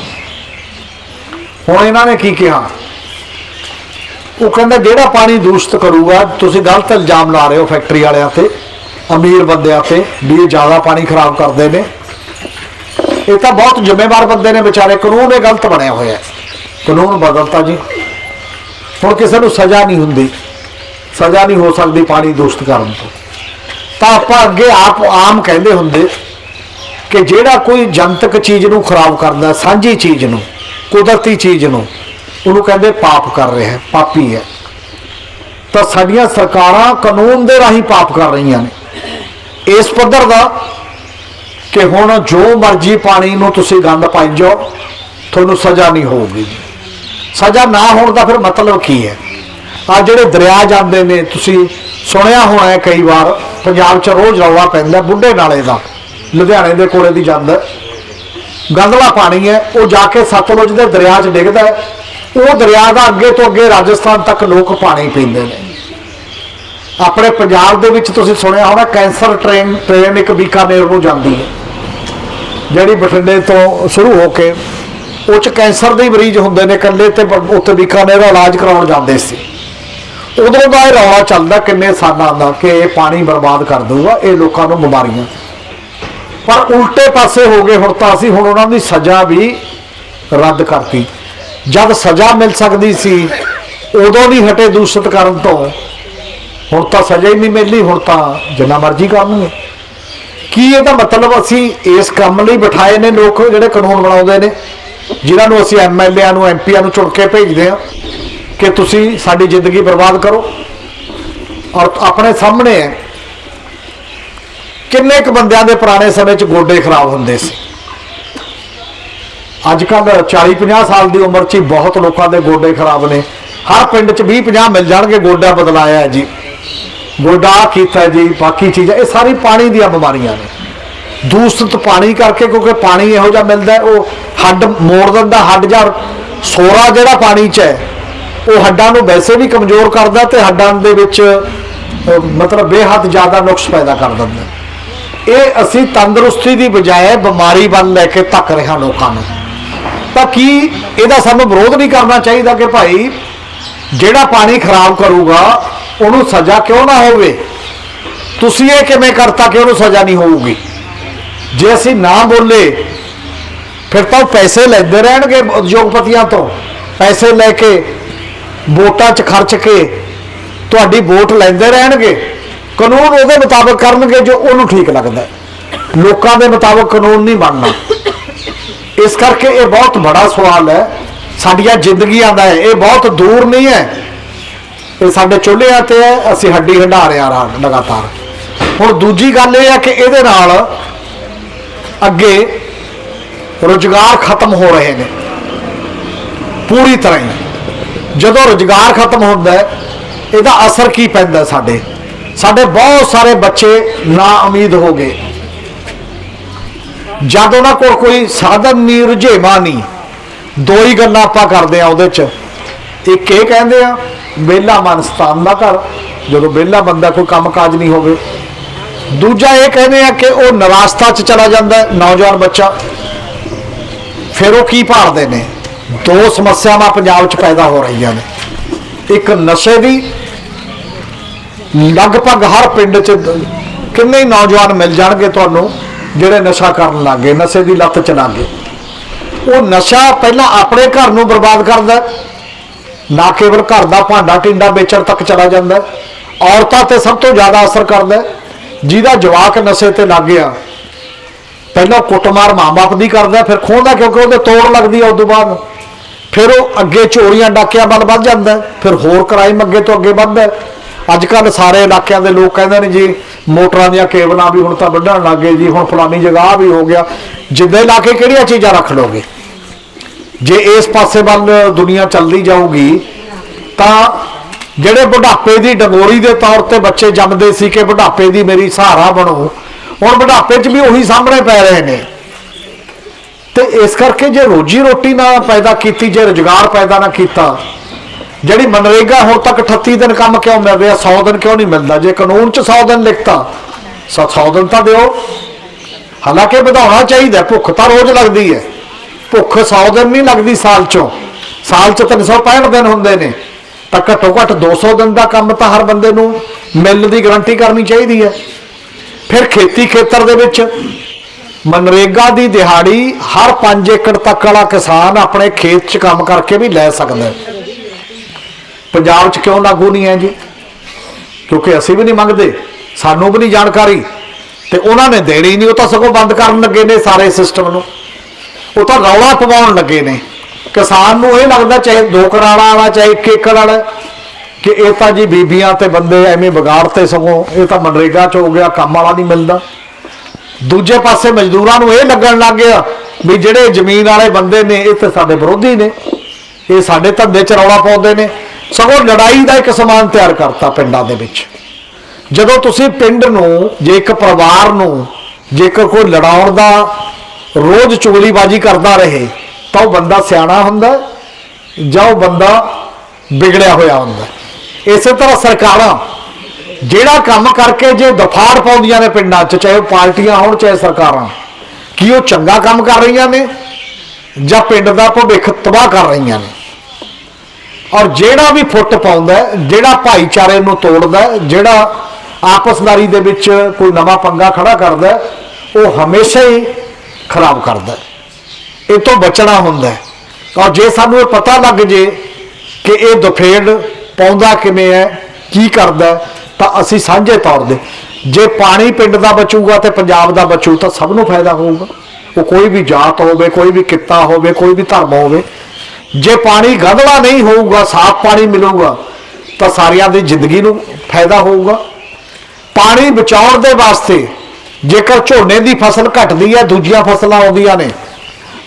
ਹੁਣ ਇਹਨਾਂ ਨੇ ਕੀ ਕਿਹਾ? ਉਹ ਕਹਿੰਦਾ, ਜਿਹੜਾ ਪਾਣੀ ਦੂਸ਼ਿਤ ਕਰੂਗਾ, ਤੁਸੀਂ ਗਲਤ ਇਲਜ਼ਾਮ ਲਾ ਰਹੇ ਹੋ ਫੈਕਟਰੀ ਵਾਲਿਆਂ ਤੇ, ਅਮੀਰ ਬੰਦਿਆਂ ਤੇ, ਵੀ ਇਹ ਜ਼ਿਆਦਾ ਪਾਣੀ ਖਰਾਬ ਕਰਦੇ ਨੇ। ਇਹ ਤਾਂ ਬਹੁਤ ਜ਼ਿੰਮੇਵਾਰ ਬੰਦੇ ਨੇ ਵਿਚਾਰੇ, ਕਾਨੂੰਨ ਇਹ ਗਲਤ ਬਣਿਆ ਹੋਇਆ ਹੈ। ਕਾਨੂੰਨ ਬਦਲਤਾ ਜੀ। ਹੁਣ ਕਿਸੇ ਨੂੰ ਸਜ਼ਾ ਨਹੀਂ ਹੁੰਦੀ। ਸਜ਼ਾ ਨਹੀਂ ਹੋ ਸਕਦੀ ਪਾਣੀ ਦੂਸ਼ਿਤ ਕਰਨ ਤੋਂ। ਤਾਂ ਆਪਾਂ ਅੱਗੇ ਆਪ ਆਮ ਕਹਿੰਦੇ ਹੁੰਦੇ ਕਿ ਜਿਹੜਾ ਕੋਈ ਜਨਤਕ ਚੀਜ਼ ਨੂੰ ਖਰਾਬ ਕਰਦਾ, ਸਾਂਝੀ ਚੀਜ਼ ਨੂੰ, ਕੁਦਰਤੀ ਚੀਜ਼ ਨੂੰ, ਉਹਨੂੰ ਕਹਿੰਦੇ ਪਾਪ ਕਰ ਰਿਹਾ ਹੈ, ਪਾਪੀ ਹੈ। ਤਾਂ ਸਾਡੀਆਂ ਸਰਕਾਰਾਂ ਕਾਨੂੰਨ ਦੇ ਰਾਹੀਂ ਪਾਪ ਕਰ ਰਹੀਆਂ ਨੇ। ਇਸ ਪੱਧਰ ਦਾ ਕਿ ਹੁਣ ਜੋ ਮਰਜ਼ੀ ਪਾਣੀ ਨੂੰ ਤੁਸੀਂ ਗੰਦ ਪਾਈ ਜਾਓ, ਤੁਹਾਨੂੰ ਸਜ਼ਾ ਨਹੀਂ ਹੋਊਗੀ। ਸਜ਼ਾ ਨਾ ਹੋਣ ਦਾ ਫਿਰ ਮਤਲਬ ਕੀ ਹੈ? ਆ ਜਿਹੜੇ ਦਰਿਆ ਜਾਂਦੇ ਨੇ, ਤੁਸੀਂ ਸੁਣਿਆ ਹੋਣਾ ਹੈ ਕਈ ਵਾਰ, ਪੰਜਾਬ 'ਚ ਰੋਜ਼ ਰੌਲਾ ਪੈਂਦਾ ਬੁੱਢੇ ਨਾਲੇ ਦਾ, ਲੁਧਿਆਣੇ ਦੇ ਕੋਲੇ ਦੀ ਜਾਂਦਾ ਗੰਦਲਾ ਪਾਣੀ ਹੈ, ਉਹ ਜਾ ਕੇ ਸਤਲੁਜ ਦੇ ਦਰਿਆ 'ਚ ਡਿੱਗਦਾ ਉਹ ਦਰਿਆ ਦਾ ਅੱਗੇ ਤੋਂ ਅੱਗੇ ਰਾਜਸਥਾਨ ਤੱਕ ਲੋਕ ਪਾਣੀ ਪੀਂਦੇ ਨੇ। ਆਪਣੇ ਪੰਜਾਬ ਦੇ ਵਿੱਚ ਤੁਸੀਂ ਸੁਣਿਆ ਹੋਣਾ, ਕੈਂਸਰ ਟ੍ਰੇਨ ਟ੍ਰੇਨ ਇੱਕ ਬੀਕਾਨੇਰ ਨੂੰ ਜਾਂਦੀ ਹੈ। ਜਿਹੜੀ ਬਠਿੰਡੇ ਤੋਂ ਸ਼ੁਰੂ ਹੋ ਕੇ ਉਹ ਚ ਕੈਂਸਰ ਦੇ ਮਰੀਜ਼ ਹੁੰਦੇ ਨੇ ਇਕੱਲੇ ਤੇ ਬ- ਉੱਥੇ ਬੀਕਾਨੇਰ ਦਾ ਇਲਾਜ ਕਰਾਉਣ ਜਾਂਦੇ ਸੀ। ਉਦੋਂ ਦਾ ਇਹ ਰੌਲਾ ਚੱਲਦਾ ਕਿੰਨੇ ਸਾਲਾਂ ਦਾ ਕਿ ਇਹ ਪਾਣੀ ਬਰਬਾਦ ਕਰ ਦਊਗਾ, ਇਹ ਲੋਕਾਂ ਨੂੰ ਬਿਮਾਰੀਆਂ। ਪਰ ਉਲਟੇ ਪਾਸੇ ਹੋ ਗਏ, ਹੁਣ ਤਾਂ ਅਸੀਂ ਹੁਣ ਉਹਨਾਂ ਦੀ ਸਜ਼ਾ ਵੀ ਰੱਦ ਕਰਤੀ। ਜਦ ਸਜ਼ਾ ਮਿਲ ਸਕਦੀ ਸੀ, ਉਦੋਂ ਵੀ ਹਟੇ ਦੂਸ਼ਿਤ ਕਰਨ ਤੋਂ। ਹੁਣ ਤਾਂ ਸਜ਼ਾ ਹੀ ਨਹੀਂ ਮਿਲਦੀ, ਹੁਣ ਤਾਂ ਜਿੰਨਾ ਮਰਜ਼ੀ ਕਰਨਗੇ ਕੀ ਇਹਦਾ ਮਤਲਬ ਅਸੀਂ ਇਸ ਕੰਮ ਲਈ ਬਿਠਾਏ ਨੇ ਲੋਕ ਜਿਹੜੇ ਕਾਨੂੰਨ ਬਣਾਉਂਦੇ ਨੇ? ਜਿਨ੍ਹਾਂ ਨੂੰ ਅਸੀਂ ਐਮਐਲਏਆਂ ਨੂੰ ਐਮਪੀਆਂ ਨੂੰ ਚੁਣ ਕੇ ਭੇਜਦੇ ਆ ਕਿ ਤੁਸੀਂ ਸਾਡੀ ਜ਼ਿੰਦਗੀ ਬਰਬਾਦ ਕਰੋ। ਔਰ ਆਪਣੇ ਸਾਹਮਣੇ ਹੈ ਕਿੰਨੇ ਕੁ ਬੰਦਿਆਂ ਦੇ ਪੁਰਾਣੇ ਸਮੇਂ 'ਚ ਗੋਡੇ ਖਰਾਬ ਹੁੰਦੇ ਸੀ। ਅੱਜ ਕੱਲ 40 50 ਸਾਲ ਦੀ ਉਮਰ 'ਚ ਹੀ ਬਹੁਤ ਲੋਕਾਂ ਦੇ ਗੋਡੇ ਖਰਾਬ ਨੇ। ਹਰ ਪਿੰਡ 'ਚ 20 50 ਮਿਲ ਜਾਣਗੇ ਗੋਡਾ ਬਦਲਾਇਆ ਜੀ। ਗੋਡਾ ਕੀਤਾ ਜੀ, ਬਾਕੀ ਚੀਜ਼ਾਂ, ਇਹ ਸਾਰੀ ਪਾਣੀ ਦੀਆਂ ਬਿਮਾਰੀਆਂ ਨੇ। ਦੂਸ਼ਿਤ ਪਾਣੀ ਕਰਕੇ ਕਿਉਂਕਿ ਪਾਣੀ ਇਹੋ ਜਿਹਾ ਮਿਲਦਾ ਉਹ ਹੱਡ ਮੋੜ ਦਿੰਦਾ ਹੱਡ ਜਾਂ ਸੋਰਾ ਜਿਹੜਾ ਪਾਣੀ 'ਚ ਹੈ, ਉਹ ਹੱਡਾਂ ਨੂੰ ਵੈਸੇ ਵੀ ਕਮਜ਼ੋਰ ਕਰਦਾ ਤੇ ਹੱਡਾਂ ਦੇ ਵਿੱਚ ਮਤਲਬ ਬੇਹੱਦ ਜ਼ਿਆਦਾ ਨੁਕਸ ਪੈਦਾ ਕਰ ਦਿੰਦਾ ਇਹ ਅਸੀਂ ਤੰਦਰੁਸਤੀ ਦੀ ਬਜਾਏ ਬਿਮਾਰੀ ਵੱਲ ਲੈ ਕੇ ਧੱਕ ਰਿਹਾ ਲੋਕਾਂ ਨੂੰ। ਤਾਂ ਕੀ ਇਹਦਾ ਸਾਨੂੰ ਵਿਰੋਧ ਨਹੀਂ ਕਰਨਾ ਚਾਹੀਦਾ ਕਿ ਭਾਈ ਜਿਹੜਾ ਪਾਣੀ ਖਰਾਬ ਕਰੂਗਾ, ਉਹਨੂੰ ਸਜ਼ਾ ਕਿਉਂ ਨਾ ਹੋਵੇ? ਤੁਸੀਂ ਇਹ ਕਿਵੇਂ ਕਰਤਾ ਕਿ ਉਹਨੂੰ ਸਜ਼ਾ ਨਹੀਂ ਹੋਊਗੀ? ਜੇ ਅਸੀਂ ਨਾ ਬੋਲੇ, ਫਿਰ ਤਾਂ ਉਹ ਪੈਸੇ ਲੈਂਦੇ ਰਹਿਣਗੇ ਉਦਯੋਗਪਤੀਆਂ ਤੋਂ। ਪੈਸੇ ਲੈ ਕੇ, ਵੋਟਾਂ 'ਚ ਖਰਚ ਕੇ ਤੁਹਾਡੀ ਵੋਟ ਲੈਂਦੇ ਰਹਿਣਗੇ। ਕਾਨੂੰਨ ਉਹਦੇ ਮੁਤਾਬਕ ਕਰਨਗੇ ਜੋ ਉਹਨੂੰ ਠੀਕ ਲੱਗਦਾ ਲੋਕਾਂ ਦੇ ਮੁਤਾਬਕ ਕਾਨੂੰਨ ਨਹੀਂ ਬਣਨਾ। ਇਸ ਕਰਕੇ ਇਹ ਬਹੁਤ ਬੜਾ ਸਵਾਲ ਹੈ। ਸਾਡੀਆਂ ਜ਼ਿੰਦਗੀਆਂ ਦਾ ਹੈ। ਇਹ ਬਹੁਤ ਦੂਰ ਨਹੀਂ ਹੈ। ਇਹ ਸਾਡੇ ਚੁੱਲ੍ਹਿਆਂ ਤੇ ਹੈ। ਅਸੀਂ ਹੱਡੀ ਹੰਡਾ ਰਹੇ ਹਾਂ ਲਗਾਤਾਰ। ਹੁਣ ਦੂਜੀ ਗੱਲ ਇਹ ਹੈ ਕਿ ਇਹਦੇ ਨਾਲ ਅੱਗੇ ਰੁਜ਼ਗਾਰ ਖਤਮ ਹੋ ਰਹੇ ਨੇ। ਪੂਰੀ ਤਰ੍ਹਾਂ ਹੀ। ਜਦੋਂ ਰੁਜ਼ਗਾਰ ਖਤਮ ਹੁੰਦਾ ਹੈ, ਇਹਦਾ ਅਸਰ ਕੀ ਪੈਂਦਾ ਸਾਡੇ? ਸਾਡੇ ਬਹੁਤ ਸਾਰੇ ਬੱਚੇ ਨਾ ਉਮੀਦ ਹੋ ਗਏ। ਜਦ ਉਹਨਾਂ ਕੋਲ ਕੋਈ ਸਾਧਨ ਨਹੀਂ, ਰੁਝੇਵਾ ਨਹੀਂ, ਦੋ ਹੀ ਗੱਲਾਂ ਆਪਾਂ ਕਰਦੇ ਆ ਉਹਦੇ ਚ। ਇੱਕ ਇਹ ਕਹਿੰਦੇ ਆ, ਵਿਹਲਾ ਮਨ ਸਤਾਨ ਦਾ ਘਰ। ਜਦੋਂ ਵਿਹਲਾ ਬੰਦਾ ਕੋਈ ਕੰਮ ਕਾਜ ਨਹੀਂ ਹੋਵੇ ਦੂਜਾ ਇਹ ਕਹਿੰਦੇ ਆ ਕਿ ਉਹ ਨਿਰਾਸ਼ਤਾ 'ਚ ਚਲਾ ਜਾਂਦਾ ਹੈ, ਨੌਜਵਾਨ ਬੱਚਾ। ਫਿਰ ਉਹ ਕੀ ਭਾਲਦੇ ਨੇ? ਦੋ ਸਮੱਸਿਆਵਾਂ ਪੰਜਾਬ 'ਚ ਪੈਦਾ ਹੋ ਰਹੀਆਂ ਨੇ। ਇੱਕ ਨਸ਼ੇ ਦੀ, ਲਗਭਗ ਹਰ ਪਿੰਡ 'ਚ ਕਿੰਨੇ ਹੀ ਨੌਜਵਾਨ ਮਿਲ ਜਾਣਗੇ ਤੁਹਾਨੂੰ, ਜਿਹੜੇ ਨਸ਼ਾ ਕਰਨ ਲੱਗੇ ਨਸ਼ੇ ਦੀ ਲੱਤ ਚ ਲੱਗੇ ਉਹ ਨਸ਼ਾ ਪਹਿਲਾਂ ਆਪਣੇ ਘਰ ਨੂੰ ਬਰਬਾਦ ਕਰਦਾ ਨਾ ਕੇਵਲ ਘਰ ਦਾ ਭਾਂਡਾ ਟਿੰਡਾ ਵੇਚਣ ਤੱਕ ਚਲਾ ਜਾਂਦਾ ਔਰਤਾਂ ਤੇ ਸਭ ਤੋਂ ਜ਼ਿਆਦਾ ਅਸਰ ਕਰਦਾ ਜਿਹਦਾ ਜਵਾਕ ਨਸ਼ੇ ਤੇ ਲੱਗ ਗਿਆ, ਪਹਿਲਾਂ ਕੁੱਟਮਾਰ ਮਾਂ-ਬਾਪ ਦੀ ਕਰਦਾ, ਫਿਰ ਖੋਹਦਾ ਕਿਉਂਕਿ ਉਹਦੇ ਤੋੜ ਲੱਗਦੀ ਆ ਉਸ ਤੋਂ ਬਾਅਦ। ਫਿਰ ਉਹ ਅੱਗੇ ਚੋਰੀਆਂ ਡਾਕਿਆਂ ਵੱਲ ਵੱਧ ਜਾਂਦਾ, ਫਿਰ ਹੋਰ ਕ੍ਰਾਈਮ ਅੱਗੇ ਤੋਂ ਅੱਗੇ ਵੱਧਦਾ ਅੱਜ ਕੱਲ ਸਾਰੇ ਇਲਾਕਿਆਂ ਦੇ ਲੋਕ ਕਹਿੰਦੇ ਨੇ ਜੀ, ਮੋਟਰਾਂ ਦੀਆਂ ਕੇਬਲਾਂ ਵੀ ਹੁਣ ਤਾਂ ਵੱਢਣ ਲੱਗੇ ਜੀ, ਹੁਣ ਫਲਾਨੀ ਜਗ੍ਹਾ ਵੀ ਹੋ ਗਿਆ। ਜਿੱਦੇ ਲਾ ਕੇ ਕਿਹੜੀਆਂ ਚੀਜ਼ਾਂ ਰੱਖ ਲੋਗੇ ਜੇ ਇਸ ਪਾਸੇ ਵੱਲ ਦੁਨੀਆ ਚੱਲਦੀ ਜਾਊਗੀ, ਤਾਂ ਜਿਹੜੇ ਬੁਢਾਪੇ ਦੀ ਡੰਗੋਰੀ ਦੇ ਤੌਰ ਤੇ ਬੱਚੇ ਜੰਮਦੇ ਸੀ ਕਿ ਬੁਢਾਪੇ ਦੀ ਮੇਰੀ ਸਹਾਰਾ ਬਣੋ, ਹੁਣ ਬੁਢਾਪੇ 'ਚ ਵੀ ਉਹੀ ਸਾਹਮਣੇ ਪੈ ਰਹੇ ਨੇ। ਤੇ ਇਸ ਕਰਕੇ ਜੇ ਰੋਜੀ ਰੋਟੀ ਨਾ ਪੈਦਾ ਕੀਤੀ, ਜੇ ਰੁਜ਼ਗਾਰ ਪੈਦਾ ਨਾ ਕੀਤਾ, ਜਿਹੜੀ ਮਨਰੇਗਾ ਹੁਣ ਤੱਕ 38 ਦਿਨ ਕੰਮ ਕਿਉਂ ਮਿਲ ਰਿਹਾ 100 ਦਿਨ ਕਿਉਂ ਨਹੀਂ ਮਿਲਦਾ? ਜੇ ਕਾਨੂੰਨ 'ਚ 100 ਦਿਨ ਲਿਖਤਾ 100 ਦਿਨ ਤਾਂ ਦਿਓ। ਹਾਲਾਂਕਿ ਵਧਾਉਣਾ ਚਾਹੀਦਾ, ਭੁੱਖ ਤਾਂ ਰੋਜ਼ ਲੱਗਦੀ ਹੈ। ਭੁੱਖ 100 ਦਿਨ ਨਹੀਂ ਲੱਗਦੀ ਸਾਲ 'ਚੋਂ। ਸਾਲ 'ਚ 365 ਦਿਨ ਹੁੰਦੇ ਨੇ। ਤਾਂ ਘੱਟੋ ਘੱਟ 200 ਦਿਨ ਦਾ ਕੰਮ ਤਾਂ ਹਰ ਬੰਦੇ ਨੂੰ ਮਿਲ ਦੀ ਗਾਰੰਟੀ ਕਰਨੀ ਚਾਹੀਦੀ ਹੈ। ਫਿਰ ਖੇਤੀ ਖੇਤਰ ਦੇ ਵਿੱਚ ਮਨਰੇਗਾ ਦੀ ਦਿਹਾੜੀ ਹਰ 5 ਏਕੜ ਤੱਕ ਵਾਲਾ ਕਿਸਾਨ ਆਪਣੇ ਖੇਤ 'ਚ ਕੰਮ ਕਰਕੇ ਵੀ ਲੈ ਸਕਦਾ ਹੈ। ਪੰਜਾਬ 'ਚ ਕਿਉਂ ਲਾਗੂ ਨਹੀਂ ਹੈ ਜੀ? ਕਿਉਂਕਿ ਅਸੀਂ ਵੀ ਨਹੀਂ ਮੰਗਦੇ, ਸਾਨੂੰ ਵੀ ਨਹੀਂ ਜਾਣਕਾਰੀ ਤੇ ਉਹਨਾਂ ਨੇ ਦੇਣੀ ਨਹੀਂ, ਉਹ ਤਾਂ ਸਗੋਂ ਬੰਦ ਕਰਨ ਲੱਗੇ ਨੇ ਸਾਰੇ ਸਿਸਟਮ ਨੂੰ। ਉਹ ਤਾਂ ਰੌਲਾ ਪਵਾਉਣ ਲੱਗੇ ਨੇ। ਕਿਸਾਨ ਨੂੰ ਇਹ ਲੱਗਦਾ ਚਾਹੇ ਦੋ ਕਰਾਲਾ ਵਾਲਾ, ਚਾਹੇ ਇੱਕ ਏਕੜ ਵਾਲਾ, ਕਿ ਇਹ ਤਾਂ ਜੀ ਬੀਬੀਆਂ ਤੇ ਬੰਦੇ ਐਵੇਂ ਵਿਗਾੜਤੇ ਸਗੋਂ, ਇਹ ਤਾਂ ਮਨਰੇਗਾ 'ਚ ਹੋ ਗਿਆ, ਕੰਮ ਵਾਲਾ ਨਹੀਂ ਮਿਲਦਾ। ਦੂਜੇ ਪਾਸੇ ਮਜ਼ਦੂਰਾਂ ਨੂੰ ਇਹ ਲੱਗਣ ਲੱਗ ਗਿਆ ਵੀ ਜਿਹੜੇ ਜ਼ਮੀਨ ਵਾਲੇ ਬੰਦੇ ਨੇ, ਇਹ ਤੇ ਸਾਡੇ ਵਿਰੋਧੀ ਨੇ। ਇਹ ਸਾਡੇ ਧੰਦੇ 'ਚ ਰੌਲਾ ਪਾਉਂਦੇ ਨੇ। ਸਗੋਂ ਲੜਾਈ ਦਾ ਇੱਕ ਸਮਾਨ ਤਿਆਰ ਕਰਤਾ ਪਿੰਡਾਂ ਦੇ ਵਿੱਚ। ਜਦੋਂ ਤੁਸੀਂ ਪਿੰਡ ਨੂੰ, ਜੇ ਇੱਕ ਪਰਿਵਾਰ ਨੂੰ ਜੇਕਰ ਕੋਈ ਲੜਾਉਣ ਦਾ ਰੋਜ਼ ਚੁਗਲੀਬਾਜ਼ੀ ਕਰਦਾ ਰਹੇ ਤਾਂ ਉਹ ਬੰਦਾ ਸਿਆਣਾ ਹੁੰਦਾ ਜਾਂ ਉਹ ਬੰਦਾ ਵਿਗੜਿਆ ਹੋਇਆ ਹੁੰਦਾ ਇਸੇ ਤਰ੍ਹਾਂ ਸਰਕਾਰਾਂ, ਜਿਹੜਾ ਕੰਮ ਕਰਕੇ ਜੇ ਦਫਾੜ ਪਾਉਂਦੀਆਂ ਨੇ ਪਿੰਡਾਂ 'ਚ, ਚਾਹੇ ਉਹ ਪਾਰਟੀਆਂ ਹੋਣ, ਚਾਹੇ ਸਰਕਾਰਾਂ, ਕੀ ਉਹ ਚੰਗਾ ਕੰਮ ਕਰ ਰਹੀਆਂ ਨੇ, ਜਾਂ ਪਿੰਡ ਦਾ ਭਵਿੱਖ ਤਬਾਹ ਕਰ ਰਹੀਆਂ ਨੇ। ਔਰ ਜਿਹੜਾ ਵੀ ਫੁੱਟ ਪਾਉਂਦਾ ਜਿਹੜਾ ਭਾਈਚਾਰੇ ਨੂੰ ਤੋੜਦਾ ਜਿਹੜਾ ਆਪਸਦਾਰੀ ਦੇ ਵਿੱਚ ਕੋਈ ਨਵਾਂ ਪੰਗਾ ਖੜਾ ਕਰਦਾ ਉਹ ਹਮੇਸ਼ਾ ਹੀ ਖਰਾਬ ਕਰਦਾ ਇਹ ਤੋਂ ਬਚਣਾ ਹੁੰਦਾ ਹੈ। ਔਰ ਜੇ ਸਾਨੂੰ ਇਹ ਪਤਾ ਲੱਗ ਜੇ ਕਿ ਇਹ ਦੁਫੇੜ ਪਾਉਂਦਾ ਕਿਵੇਂ ਹੈ, ਕੀ ਕਰਦਾ ਤਾਂ ਅਸੀਂ ਸਾਂਝੇ ਤੌਰ ਤੇ ਜੇ ਪਾਣੀ ਪਿੰਡ ਦਾ ਬਚੂਗਾ ਤੇ ਪੰਜਾਬ ਦਾ ਬਚੂ ਤਾਂ ਸਭ ਨੂੰ ਫਾਇਦਾ ਹੋਊਗਾ। ਉਹ ਕੋਈ ਵੀ ਜਾਤ ਹੋਵੇ, ਕੋਈ ਵੀ ਕਿੱਤਾ ਹੋਵੇ, ਕੋਈ ਵੀ ਧਰਮ ਹੋਵੇ, ਜੇ ਪਾਣੀ ਗੰਧਲਾ ਨਹੀਂ ਹੋਊਗਾ, ਸਾਫ਼ ਪਾਣੀ ਮਿਲੂਗਾ, ਤਾਂ ਸਾਰਿਆਂ ਦੀ ਜ਼ਿੰਦਗੀ ਨੂੰ ਫਾਇਦਾ ਹੋਊਗਾ। ਪਾਣੀ ਬਚਾਉਣ ਦੇ ਵਾਸਤੇ ਜੇਕਰ ਝੋਨੇ ਦੀ ਫਸਲ ਘਟਦੀ ਹੈ, ਦੂਜੀਆਂ ਫਸਲਾਂ ਆਉਂਦੀਆਂ ਨੇ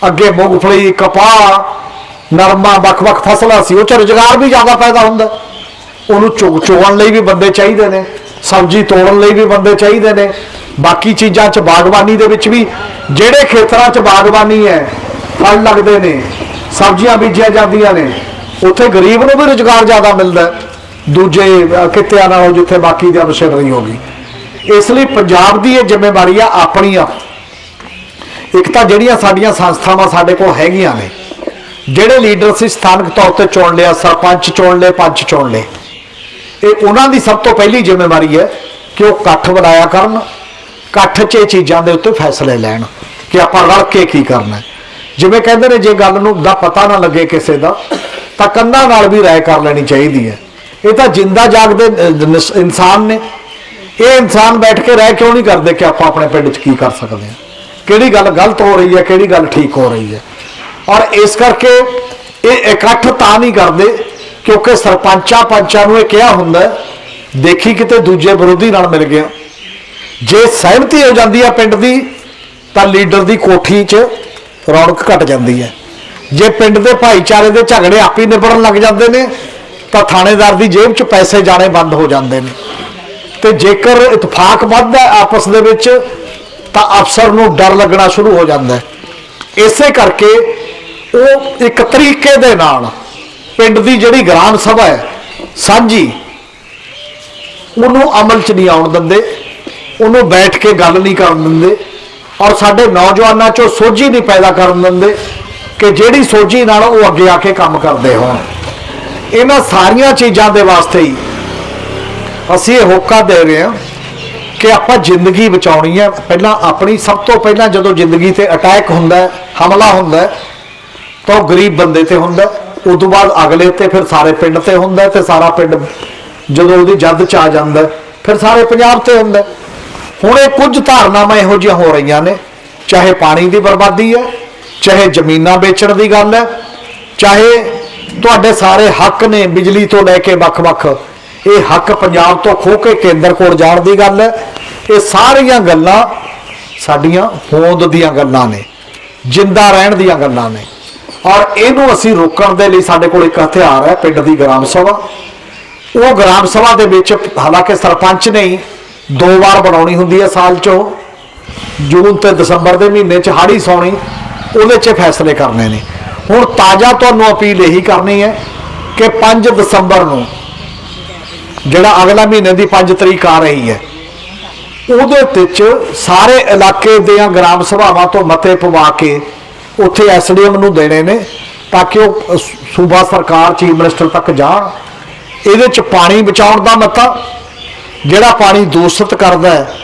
ਅੱਗੇ ਮੂੰਗਫਲੀ, ਕਪਾਹ, ਨਰਮਾ, ਵੱਖ-ਵੱਖ ਫਸਲਾਂ ਸੀ। ਉਹ ਚ ਰੁਜ਼ਗਾਰ ਵੀ ਜ਼ਿਆਦਾ ਪੈਦਾ ਹੁੰਦਾ। ਉਹਨੂੰ ਚੁਗ ਚੁਗਣ ਲਈ ਵੀ ਬੰਦੇ ਚਾਹੀਦੇ ਨੇ। ਸਬਜ਼ੀ ਤੋੜਨ ਲਈ ਵੀ ਬੰਦੇ ਚਾਹੀਦੇ ਨੇ। ਬਾਕੀ ਚੀਜ਼ਾਂ 'ਚ ਬਾਗਬਾਨੀ ਦੇ ਵਿੱਚ ਵੀ ਜਿਹੜੇ ਖੇਤਰਾਂ 'ਚ ਬਾਗਬਾਨੀ ਹੈ, ਫਲ ਲੱਗਦੇ ਨੇ, ਸਬਜ਼ੀਆਂ ਬੀਜੀਆਂ ਜਾਂਦੀਆਂ ਨੇ, ਉੱਥੇ ਗਰੀਬ ਨੂੰ ਵੀ ਰੁਜ਼ਗਾਰ ਜ਼ਿਆਦਾ ਮਿਲਦਾ ਦੂਜੇ ਕਿੱਤਿਆਂ ਨਾਲੋਂ ਜਿੱਥੇ ਬਾਕੀ ਦੀ ਮਸ਼ੀਨਰੀ ਹੋ ਗਈ। ਇਸ ਲਈ ਪੰਜਾਬ ਦੀ ਇਹ ਜ਼ਿੰਮੇਵਾਰੀ ਆ ਆਪਣੀ ਆ। ਇੱਕ ਤਾਂ ਜਿਹੜੀਆਂ ਸਾਡੀਆਂ ਸੰਸਥਾਵਾਂ ਸਾਡੇ ਕੋਲ ਹੈਗੀਆਂ ਨੇ, ਜਿਹੜੇ ਲੀਡਰ ਸੀ ਸਥਾਨਕ ਤੌਰ ਤੇ ਚੁਣ ਲਿਆ, ਸਰਪੰਚ ਚੁਣ ਲਏ, ਪੰਚ ਚੁਣ ਲਏ, ਇਹ ਉਹਨਾਂ ਦੀ ਸਭ ਤੋਂ ਪਹਿਲੀ ਜ਼ਿੰਮੇਵਾਰੀ ਹੈ ਕਿ ਉਹ ਇਕੱਠ ਬਣਾਇਆ ਕਰਨ, ਇਕੱਠ 'ਚ ਇਹ ਚੀਜ਼ਾਂ ਦੇ ਉੱਤੇ ਫੈਸਲੇ ਲੈਣ ਕਿ ਆਪਾਂ ਰਲ ਕੇ ਕੀ ਕਰਨਾ ਜਿਵੇਂ ਕਹਿੰਦੇ ਨੇ, ਜੇ ਗੱਲ ਨੂੰ ਦਾ ਪਤਾ ਨਾ ਲੱਗੇ ਕਿਸੇ ਦਾ, ਤਾਂ ਕੰਨਾਂ ਨਾਲ ਵੀ ਰਾਏ ਕਰ ਲੈਣੀ ਚਾਹੀਦੀ ਹੈ। ਇਹ ਤਾਂ ਜਿੰਦਾ ਜਾਗਦੇ ਨਿਸ- ਇਨਸਾਨ ਨੇ। ਇਹ ਇਨਸਾਨ ਬੈਠ ਕੇ ਰਹਿ ਕਿਉਂ ਨਹੀਂ ਕਰਦੇ ਕਿ ਆਪਾਂ ਆਪਣੇ ਪਿੰਡ 'ਚ ਕੀ ਕਰ ਸਕਦੇ ਹਾਂ? ਕਿਹੜੀ ਗੱਲ ਗਲਤ ਹੋ ਰਹੀ ਹੈ, ਕਿਹੜੀ ਗੱਲ ਠੀਕ ਹੋ ਰਹੀ ਹੈ। ਔਰ ਇਸ ਕਰਕੇ ਇਹ ਇਕੱਠ ਤਾਂ ਨਹੀਂ ਕਰਦੇ, ਕਿਉਂਕਿ ਸਰਪੰਚਾਂ ਪੰਚਾਂ ਨੂੰ ਇਹ ਕਿਹਾ ਹੁੰਦਾ ਦੇਖੀ ਕਿਤੇ ਦੂਜੇ ਵਿਰੋਧੀ ਨਾਲ ਮਿਲ ਗਿਆ। ਜੇ ਸਹਿਮਤੀ ਹੋ ਜਾਂਦੀ ਹੈ ਪਿੰਡ ਦੀ, ਤਾਂ ਲੀਡਰ ਦੀ ਕੋਠੀ 'ਚ ਰੌਣਕ ਘਟ ਜਾਂਦੀ ਹੈ। ਜੇ ਪਿੰਡ ਦੇ ਭਾਈਚਾਰੇ ਦੇ ਝਗੜੇ ਆਪੇ ਨਿਬੜਨ ਲੱਗ ਜਾਂਦੇ ਨੇ, ਤਾਂ ਥਾਣੇਦਾਰ ਦੀ ਜੇਬ 'ਚ ਪੈਸੇ ਜਾਣੇ ਬੰਦ ਹੋ ਜਾਂਦੇ ਨੇ। ਤੇ ਜੇਕਰ ਇਤਫਾਕ ਵੱਧਦਾ ਆਪਸ ਦੇ ਵਿੱਚ ਤਾਂ ਅਫਸਰ ਨੂੰ ਡਰ ਲੱਗਣਾ ਸ਼ੁਰੂ ਹੋ ਜਾਂਦਾ ਹੈ। ਇਸੇ ਕਰਕੇ ਉਹ ਇੱਕ ਤਰੀਕੇ ਦੇ ਨਾਲ ਪਿੰਡ ਦੀ ਜਿਹੜੀ ਗ੍ਰਾਮ ਸਭਾ ਹੈ, ਸਾਂਝੀ, ਉਹਨੂੰ ਅਮਲ 'ਚ ਨਹੀਂ ਆਉਣ ਦਿੰਦੇ, ਉਹਨੂੰ ਬੈਠ ਕੇ ਗੱਲ ਨਹੀਂ ਕਰਨ ਦਿੰਦੇ ਔਰ ਸਾਡੇ ਨੌਜਵਾਨਾਂ 'ਚੋਂ ਸੋਝੀ ਨਹੀਂ ਪੈਦਾ ਕਰਨ ਦਿੰਦੇ ਕਿ ਜਿਹੜੀ ਸੋਝੀ ਨਾਲ ਉਹ ਅੱਗੇ ਆ ਕੇ ਕੰਮ ਕਰਦੇ ਹੋਣ। ਇਹਨਾਂ ਸਾਰੀਆਂ ਚੀਜ਼ਾਂ ਦੇ ਵਾਸਤੇ ਹੀ ਅਸੀਂ ਇਹ ਹੋਕਾ ਦੇ ਰਹੇ ਹਾਂ ਕਿ ਆਪਾਂ ਜ਼ਿੰਦਗੀ ਬਚਾਉਣੀ ਹੈ ਪਹਿਲਾਂ ਆਪਣੀ ਸਭ ਤੋਂ ਪਹਿਲਾਂ ਜਦੋਂ ਜ਼ਿੰਦਗੀ ਤੇ ਅਟੈਕ ਹੁੰਦਾ ਹੈ ਹਮਲਾ ਹੁੰਦਾ ਹੈ ਤਾਂ ਉਹ ਗਰੀਬ ਬੰਦੇ ਤੇ ਹੁੰਦਾ। ਹੈ। ਉਸ ਤੋਂ ਬਾਅਦ ਅਗਲੇ ਤੇ ਫਿਰ ਸਾਰੇ ਪਿੰਡ ਤੇ ਹੁੰਦਾ ਹੈ ਤੇ ਸਾਰਾ ਪਿੰਡ ਜਦੋਂ ਉਹਦੀ ਜੱਦ ਚ ਆ ਜਾਂਦਾ, ਫਿਰ ਸਾਰੇ ਪੰਜਾਬ ਤੇ ਹੁੰਦਾ। ਹੁਣ ਇਹ ਕੁਝ ਧਾਰਨਾਵਾਂ ਇਹੋ ਜਿਹੀਆਂ ਹੋ ਰਹੀਆਂ ਨੇ। ਚਾਹੇ ਪਾਣੀ ਦੀ ਬਰਬਾਦੀ ਹੈ, ਚਾਹੇ ਜ਼ਮੀਨਾਂ ਵੇਚਣ ਦੀ ਗੱਲ ਹੈ, ਚਾਹੇ ਤੁਹਾਡੇ ਸਾਰੇ ਹੱਕ ਨੇ ਬਿਜਲੀ ਤੋਂ ਲੈ ਕੇ ਵੱਖ-ਵੱਖ ਇਹ ਹੱਕ ਪੰਜਾਬ ਤੋਂ ਖੋ ਕੇ ਕੇਂਦਰ ਕੋਲ ਜਾਣ ਦੀ ਗੱਲ ਹੈ। ਇਹ ਸਾਰੀਆਂ ਗੱਲਾਂ ਸਾਡੀਆਂ ਹੋਂਦ ਦੀਆਂ ਗੱਲਾਂ ਨੇ, ਜਿੰਦਾ ਰਹਿਣ ਦੀਆਂ ਗੱਲਾਂ ਨੇ। ਔਰ ਇਹਨੂੰ ਅਸੀਂ ਰੋਕਣ ਦੇ ਲਈ ਸਾਡੇ ਕੋਲ ਇੱਕ ਹਥਿਆਰ ਹੈ, ਪਿੰਡ ਦੀ ਗ੍ਰਾਮ ਸਭਾ। ਉਹ ਗ੍ਰਾਮ ਸਭਾ ਦੇ ਵਿੱਚ ਹਾਲਾਂਕਿ ਸਰਪੰਚ ਨੇ ਦੋ ਵਾਰ ਬਣਾਉਣੀ ਹੁੰਦੀ ਹੈ ਸਾਲ 'ਚੋਂ। ਜੂਨ ਤੇ ਦਸੰਬਰ ਦੇ ਮਹੀਨੇ 'ਚ ਹਾੜੀ ਸੌਣੀ, ਉਹਦੇ 'ਚ ਫੈਸਲੇ ਕਰਨੇ ਨੇ। ਹੁਣ ਤਾਜ਼ਾ ਤੁਹਾਨੂੰ ਅਪੀਲ ਇਹੀ ਕਰਨੀ ਹੈ ਕਿ 5 ਦਸੰਬਰ ਨੂੰ ਜਿਹੜਾ ਅਗਲਾ ਮਹੀਨੇ ਦੀ 5 ਤਰੀਕ ਆ ਰਹੀ ਹੈ। ਉਹਦੇ ਵਿੱਚ ਸਾਰੇ ਇਲਾਕੇ ਦੀਆਂ ਗ੍ਰਾਮ ਸਭਾਵਾਂ ਤੋਂ ਮਤੇ ਪਵਾ ਕੇ ਉੱਥੇ ਐਸਡੀਐਮ ਨੂੰ ਦੇਣੇ ਨੇ ਤਾਂ ਕਿ ਉਹ ਸੂਬਾ ਸਰਕਾਰ, ਚੀਫ ਮਿਨਿਸਟਰ ਤੱਕ ਜਾਣ। ਇਹਦੇ ਚ ਪਾਣੀ ਬਚਾਉਣ ਦਾ ਮਤਾ, ਜਿਹੜਾ ਪਾਣੀ ਦੂਸ਼ਿਤ ਕਰਦਾ ਹੈ,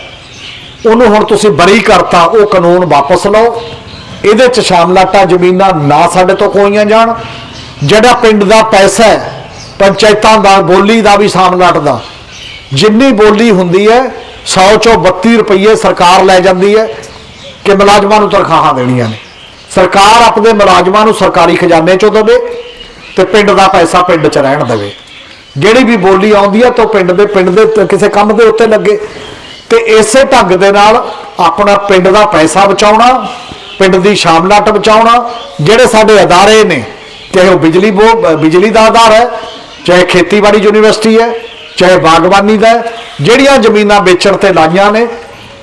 ਉਹਨੂੰ ਹੁਣ ਤੁਸੀਂ ਬਰੀ ਕਰਤਾ, ਉਹ ਕਾਨੂੰਨ ਵਾਪਸ ਲਓ। ਇਹਦੇ ਚ ਸ਼ਾਮਲਾਟਾ ਜ਼ਮੀਨਾਂ ਨਾ ਸਾਡੇ ਤੋਂ ਕੋਈਆਂ ਜਾਣ। ਜਿਹੜਾ ਪਿੰਡ ਦਾ ਪੈਸਾ ਹੈ ਪੰਚਾਇਤਾਂ ਦਾ, ਬੋਲੀ ਦਾ ਵੀ ਸ਼ਾਮਲਾਟ ਦਾ ਜਿੰਨੀ ਬੋਲੀ ਹੁੰਦੀ ਹੈ 100 ਚੋਂ 32 ਰੁਪਏ ਸਰਕਾਰ ਲੈ ਜਾਂਦੀ ਹੈ ਕਿ ਮੁਲਾਜ਼ਮਾਂ ਨੂੰ ਤਨਖਾਹਾਂ ਦੇਣੀਆਂ ਨੇ। ਸਰਕਾਰ ਆਪਣੇ ਮੁਲਾਜ਼ਮਾਂ ਨੂੰ ਸਰਕਾਰੀ ਖਜ਼ਾਨੇ ਚੋਂ ਦੇਵੇ ਤੇ ਪਿੰਡ ਦਾ ਪੈਸਾ ਪਿੰਡ 'ਚ ਰਹਿਣ ਦੇਵੇ। ਜਿਹੜੀ ਵੀ ਬੋਲੀ ਆਉਂਦੀ ਹੈ, ਤਾਂ ਉਹ ਪਿੰਡ ਦੇ ਪਿੰਡ ਦੇ ਕਿਸੇ ਕੰਮ ਦੇ ਉੱਤੇ ਲੱਗੇ। ਤੇ ਇਸੇ ਢੰਗ ਦੇ ਨਾਲ ਆਪਣਾ ਪਿੰਡ ਦਾ ਪੈਸਾ ਬਚਾਉਣਾ, ਪਿੰਡ ਦੀ ਸ਼ਾਮਲਾਟ ਬਚਾਉਣਾ, ਜਿਹੜੇ ਸਾਡੇ ਅਦਾਰੇ ਨੇ, ਚਾਹੇ ਉਹ ਬਿਜਲੀ ਬੋ, ਬਿਜਲੀ ਦਾ ਆਧਾਰ ਹੈ ਚਾਹੇ ਖੇਤੀਬਾੜੀ ਯੂਨੀਵਰਸਿਟੀ ਹੈ, ਚਾਹੇ ਬਾਗਬਾਨੀ ਦਾ ਜਿਹੜੀਆਂ ਜ਼ਮੀਨਾਂ ਵੇਚਣ ਤੇ ਲਾਈਆਂ ਨੇ,